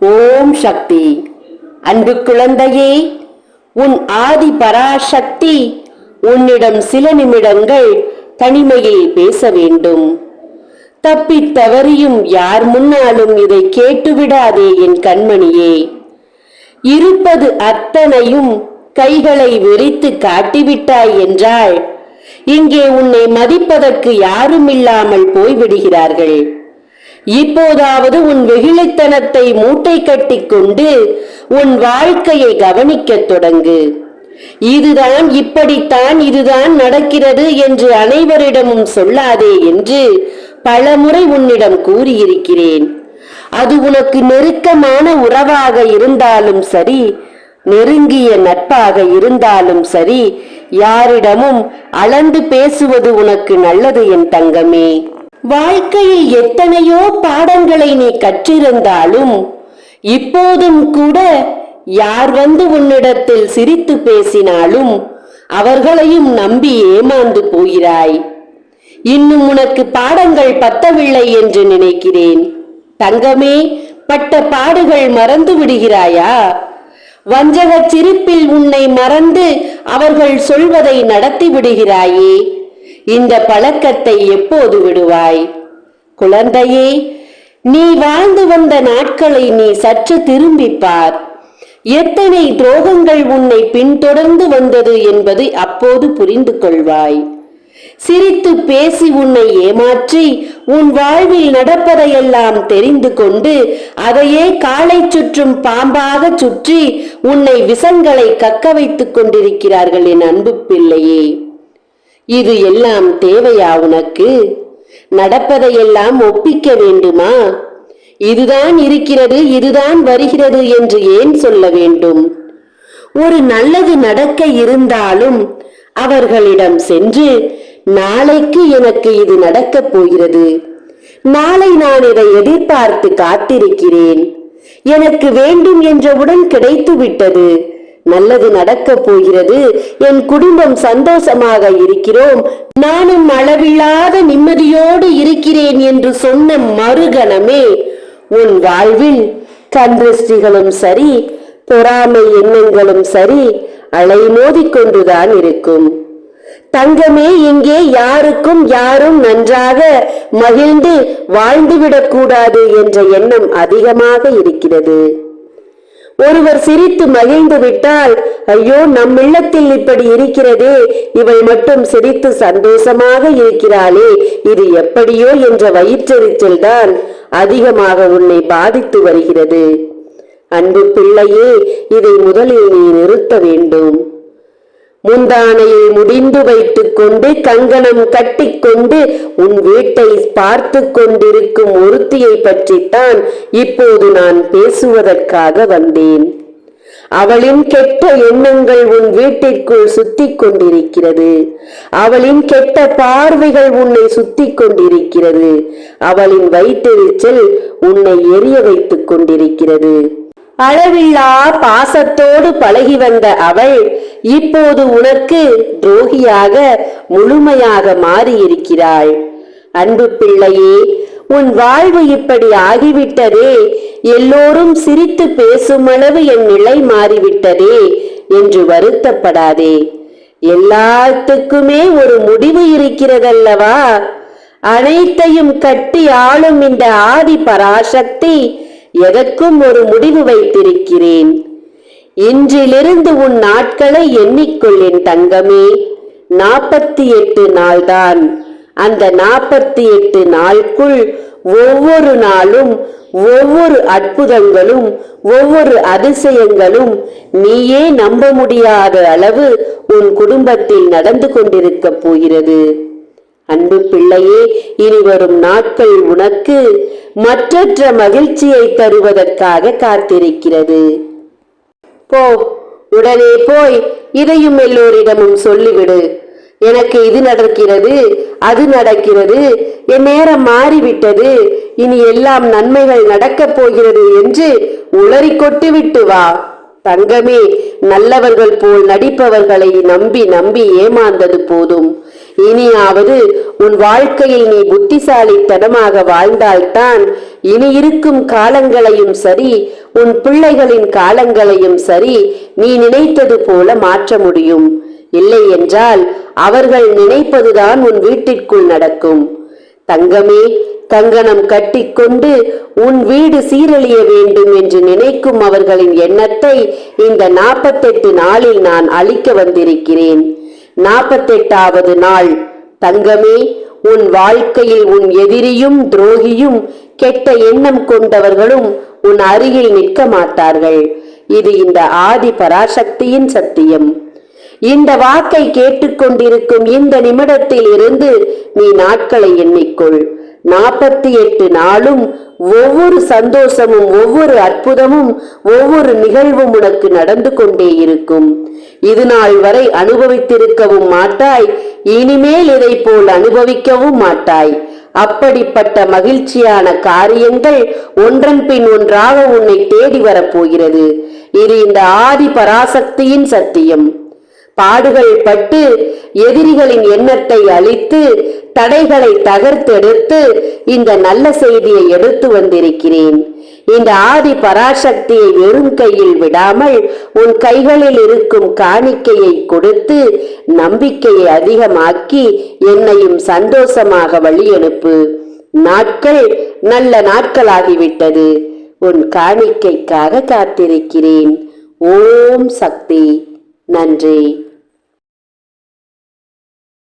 ஓம் சக்தி. அன்பு குழந்தையே உன் ஆதி பராசக்தி உன்னிடம் சில நிமிடங்கள் தனிமையில் பேச வேண்டும். தப்பித் தவறியும் யார் முன்னாலும் இதை கேட்டுவிடாதே என் கண்மணியே. இருப்பது அத்தனையும் கைகளை விரித்து காட்டிவிட்டாய் என்றால் இங்கே உன்னை மதிப்பதற்கு யாரும் இல்லாமல் போய்விடுகிறார்கள். இப்போதாவது உன் வெகுளித்தனத்தை மூட்டை கட்டிக்கொண்டு உன் வாழ்க்கையை கவனிக்கத் தொடங்கு. இதுதான் இப்படித்தான் இதுதான் நடக்கிறது என்று அனைவரிடமும் சொல்லாதே என்று பலமுறை உன்னிடம் கூறியிருக்கிறேன். அது உனக்கு நெருக்கமான உறவாக இருந்தாலும் சரி நெருங்கிய நட்பாக இருந்தாலும் சரி யாரிடமும் அளந்து பேசுவது உனக்கு நல்லது என் தங்கமே. வாழ்க்கையில் எத்தனையோ பாடங்களை நீ கற்றிருந்தாலும் இப்போதும் கூட யார் வந்து உன்னிடத்தில் சிரித்து பேசினாலும் அவர்களையும் நம்பி ஏமாந்து போகிறாய். இன்னும் உனக்கு பாடங்கள் பத்தவில்லை என்று நினைக்கிறேன். தங்கமே பட்ட பாடுகள் மறந்து விடுகிறாயா? வஞ்சகச் சிரிப்பில் உன்னை மறந்து அவர்கள் சொல்வதை நடத்தி விடுகிறாயே. இந்த பழக்கத்தை எப்போது விடுவாய்? குழந்தையே நீ வாழ்ந்து வந்த நாட்களை நீ சற்று திரும்பிப்பார். எத்தனை துரோகங்கள் உன்னை பின்தொடர்ந்து வந்தது என்பதை அப்போது புரிந்து கொள்வாய். சிரித்து பேசி உன்னை ஏமாற்றி உன் வாழ்வில் நடப்பதையெல்லாம் தெரிந்து கொண்டு அதையே காலை சுற்றும் பாம்பாக சுற்றி உன்னை விசங்களை கக்க வைத்துக் கொண்டிருக்கிறார்கள் என் அன்பு பிள்ளையே. இது எல்லாம் தேவையா உனக்கு? நடப்பதையெல்லாம் ஒப்பிக்க வேண்டுமா? இதுதான் இருக்கிறது இதுதான் வருகிறது என்று ஏன் சொல்ல வேண்டும்? ஒரு நல்லது நடக்க இருந்தாலும் அவர்களிடம் சென்று நாளைக்கு எனக்கு இது நடக்கப் போகிறது. நாளை நான் இதை எதிர்பார்த்து காத்திருக்கிறேன். எனக்கு வேண்டும் என்றவுடன் கிடைத்துவிட்டது. நல்லது நடக்கப் போகிறது. என் குடும்பம் சந்தோஷமாக இருக்கிறோம். நானும் அளவில்லாத நிம்மதியோடு இருக்கிறேன் என்று சொன்ன மறுகணமே உன் வாழ்வில் கந்திருஷ்டிகளும் சரி பொறாமை எண்ணங்களும் சரி அலைமோதிக்கொண்டுதான் இருக்கும். தங்கமே இங்கே யாருக்கும் யாரும் நன்றாக மகிழ்ந்து வாழ்ந்துவிடக் கூடாது என்ற எண்ணம் அதிகமாக இருக்கிறது. ஒருவர் சிரித்து மகிழ்ந்து விட்டால் ஐயோ நம் இல்லத்தில் இப்படி இருக்கிறதே இவள் மட்டும் சிரித்து சந்தோஷமாக இருக்கிறாளே இது எப்படியோ என்ற வயிற்றெரிச்சல் தான் அதிகமாக உன்னை பாதித்து வருகிறது. அன்பு பிள்ளையே இதை முதலில் நீ நிறுத்த வேண்டும். முந்தானையை முடிந்து வைத்துக் கொண்டு கங்கணம் கட்டிக்கொண்டு உன் வீட்டை பார்த்து கொண்டிருக்கும் ஒருத்தியை பற்றித்தான் இப்போது நான் பேசுவதற்காக வந்தேன். அவளின் கெட்ட எண்ணங்கள் உன் வீட்டிற்குள் சுத்தி கொண்டிருக்கிறது. அவளின் கெட்ட பார்வைகள் உன்னை சுத்தி கொண்டிருக்கிறது. அவளின் வயிற்றெரிச்சல் உன்னை எரிய வைத்துக் கொண்டிருக்கிறது. அளவில்லா பாசத்தோடு பழகி வந்த அவள் இப்போது உனக்கு துரோகியாக முழுமையாக மாறியிருக்கிறாள் அன்பு பிள்ளையே உன் வாழ்வு இப்படி ஆகிவிட்டதே. எல்லோரும் சிரித்து பேசும் அளவு என் நிலை மாறிவிட்டதே என்று வருத்தப்படாதே. எல்லாத்துக்குமே ஒரு முடிவு இருக்கிறதல்லவா? அனைத்தையும் கட்டி ஆளும் இந்த ஆதி பராசக்தி எதற்கும் ஒரு முடிவு வைத்திருக்கிறேன். இன்றிலிருந்து உன் நாட்களை எண்ணிக்கொள் என் தங்கமே. நாற்பத்தி எட்டு நாள்தான். அந்த நாற்பத்தி எட்டு நாளுக்குள் ஒவ்வொரு நாளும் ஒவ்வொரு அற்புதங்களும் ஒவ்வொரு அதிசயங்களும் நீயே நம்ப முடியாத அளவு உன் குடும்பத்தில் நடந்து கொண்டிருக்க போகிறது. அன்பு பிள்ளையே இனி வரும் நாட்கள் உனக்கு மற்றற்ற மகிழ்ச்சியை தருவதற்காக காத்திருக்கிறது. போ உடனே போய் இதையும் எல்லோரிடமும் சொல்லிவிடு. எனக்கு இது நடக்கிறது அது நடக்கிறது என் நேரம் மாறிவிட்டது இனி எல்லாம் நன்மைகள் நடக்கப் போகிறது என்று உளறி கொட்டு விட்டு வா. தங்கமே நல்லவர்கள் போல் நடிப்பவர்களை நம்பி நம்பி ஏமாந்தது போதும். இனியாவது உன் வாழ்க்கையில் நீ புத்திசாலித்தனமாக வாழ்ந்தால்தான் இனி இருக்கும் காலங்களையும் சரி உன் பிள்ளைகளின் காலங்களையும் சரி நீ நினைத்தது போல மாற்ற முடியும். இல்லை என்றால் அவர்கள் நினைப்பதுதான் உன் வீட்டிற்குள் நடக்கும். தங்கமே தங்கணம் கட்டிக்கொண்டு உன் வீடு சீரழிய வேண்டும் என்று நினைக்கும் அவர்களின் எண்ணத்தை இந்த நாற்பத்தெட்டு நாளில் நான் அழிக்க வந்திருக்கிறேன். நாற்பத்தெட்டாவது நாள். தங்கமே உன் வாழ்க்கையில் உன் எதிரியும் துரோகியும் கெட்ட எண்ணம் கொண்டவர்களும் உன் அருகில் நிற்க மாட்டார்கள். இது இந்த ஆதி பராசக்தியின் சத்தியம். இந்த வாக்கை கேட்டுக்கொண்டிருக்கும் இந்த நிமிடத்தில் இருந்து நீ நாட்களை எண்ணிக்கொள். நாற்பத்தி எட்டு நாளும் ஒவ்வொரு சந்தோஷமும் ஒவ்வொரு அற்புதமும் ஒவ்வொரு நிகழ்வும் உனக்கு நடந்து கொண்டே இருக்கும். இது நாள் வரை அனுபவித்திருக்கவும் மாட்டாய். இனிமேல் இதை போல் அனுபவிக்கவும் மாட்டாய். அப்படிப்பட்ட மகிழ்ச்சியான காரியங்கள் ஒன்றன் பின் ஒன்றாக உன்னை தேடி வரப்போகிறது. இது இந்த ஆதி பராசக்தியின் சத்தியம். பாடுகள் பட்டு எதிரிகளின் எண்ணத்தை அழித்து தடைகளை தகர்த்தெடுத்து இந்த நல்ல செய்தியை எடுத்து வந்திருக்கிறேன். இந்த ஆதி பராசக்தியை வெறும் கையில் விடாமல் உன் கைகளில் இருக்கும் காணிக்கையை கொடுத்து நம்பிக்கையை அதிகமாக்கி என்னையும் சந்தோஷமாக வழியனுப்பு. நாட்கள் நல்ல நாட்களாகிவிட்டது. உன் காணிக்கைக்காக காத்திருக்கிறேன். ஓம் சக்தி. நன்றி.